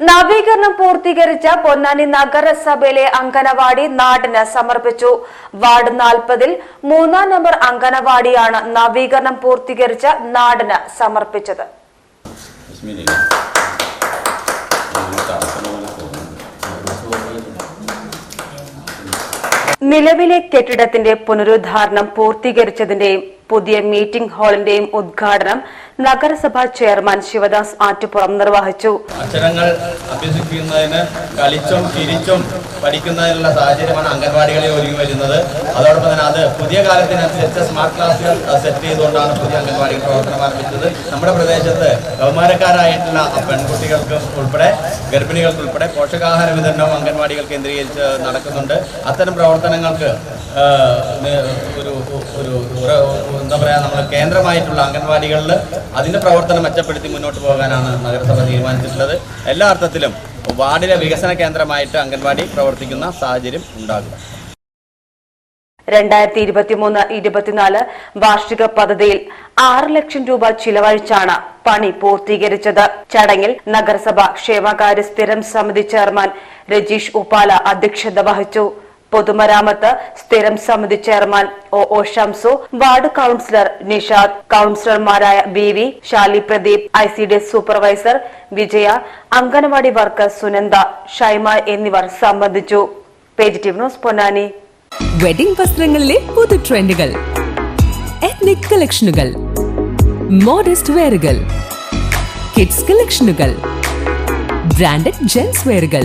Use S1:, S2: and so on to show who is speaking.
S1: നവീകരണം പൂർത്തീകരിച്ച പൊന്നാനി നഗരസഭയിലെ അങ്കനവാടി നാടിന് സമർപ്പിച്ചു വാർഡ് നാൽപ്പതിൽ മൂന്നാം നമ്പർ അങ്കനവാടിയാണ് നവീകരണം പൂർത്തീകരിച്ച നാടിന് സമർപ്പിച്ചത്. നിലവിലെ കെട്ടിടത്തിന്റെ പുനരുദ്ധാരണം പൂർത്തീകരിച്ചതിന്റെയും പുതിയ മീറ്റിംഗ് ഹാളിന്റെയും ഉദ്ഘാടനം നഗരസഭാ ചെയർമാൻ ശിവദാസ് ആറ്റുപുറം നിർവഹിച്ചു.
S2: അക്ഷരങ്ങൾ അഭ്യസിക്കുന്നതിന് കളിച്ചും ചിരിച്ചും പഠിക്കുന്നതിനുള്ള സാഹചര്യമാണ് അംഗൻവാടികളിൽ ഒരുങ്ങി വരുന്നത്. അതോടൊപ്പം തന്നെ അത് പുതിയ കാലത്തിനനുസരിച്ച് സ്മാർട്ട് ക്ലാസുകൾ സെറ്റ് ചെയ്തുകൊണ്ടാണ് പുതിയ അംഗൻവാടി പ്രവർത്തനം ആരംഭിച്ചത്. നമ്മുടെ പ്രദേശത്ത് ബഹുമാനക്കാരായിട്ടുള്ള പെൺകുട്ടികൾക്കും ഉൾപ്പെടെ ഗർഭിണികൾക്ക് ഉൾപ്പെടെ പോഷകാഹാര വിതരണവും അംഗൻവാടികൾ കേന്ദ്രീകരിച്ച് നടക്കുന്നുണ്ട്. അത്തരം പ്രവർത്തനങ്ങൾക്ക് ഒരു ഒരു എന്താ പറയുക നമ്മുടെ കേന്ദ്രമായിട്ടുള്ള അംഗൻവാടികളിൽ അതിന്റെ പ്രവർത്തനം മെച്ചപ്പെടുത്തി മുന്നോട്ട് പോകാനാണ് നഗരസഭ തീരുമാനിച്ചിട്ടുള്ളത്. എല്ലാ അർത്ഥത്തിലും വാർഡിലെ വികസന കേന്ദ്രമായിട്ട് അംഗൻവാടി പ്രവർത്തിക്കുന്ന സാഹചര്യം ഉണ്ടാകും.
S1: രണ്ടായിരത്തി ഇരുപത്തിമൂന്ന് ഇരുപത്തിനാല് വാർഷിക പദ്ധതിയിൽ ആറ് ലക്ഷം രൂപ ചിലവഴിച്ചാണ് പണി പൂർത്തീകരിച്ചത്. ചടങ്ങിൽ നഗരസഭ ക്ഷേമകാര്യ സ്ഥിരം സമിതി ചെയർമാൻ രജീഷ് ഉപ്പാല അധ്യക്ഷത വഹിച്ചു. പൊതുമരാമത്ത് സ്ഥിരം സമിതി chairman O O Shamsu ward councillor Nishad കൌൺസിലർമാരായ B V Shali Pradeep I C D supervisor Vijaya anganwadi worker Sunanda Shaima എന്നിവർ സംബന്ധിച്ചു. ന്യൂസ് പൊന്നാനി.
S3: വെഡിംഗ് വസ്ത്രങ്ങളിലെ പുതു ട്രെൻഡുകൾ എത്നിക് കളക്ഷനുകൾ മോഡസ്റ്റ് വെയറുകൾ കിഡ്സ് കളക്ഷനുകൾ ബ്രാൻഡഡ് ജെൻസ് വെയറുകൾ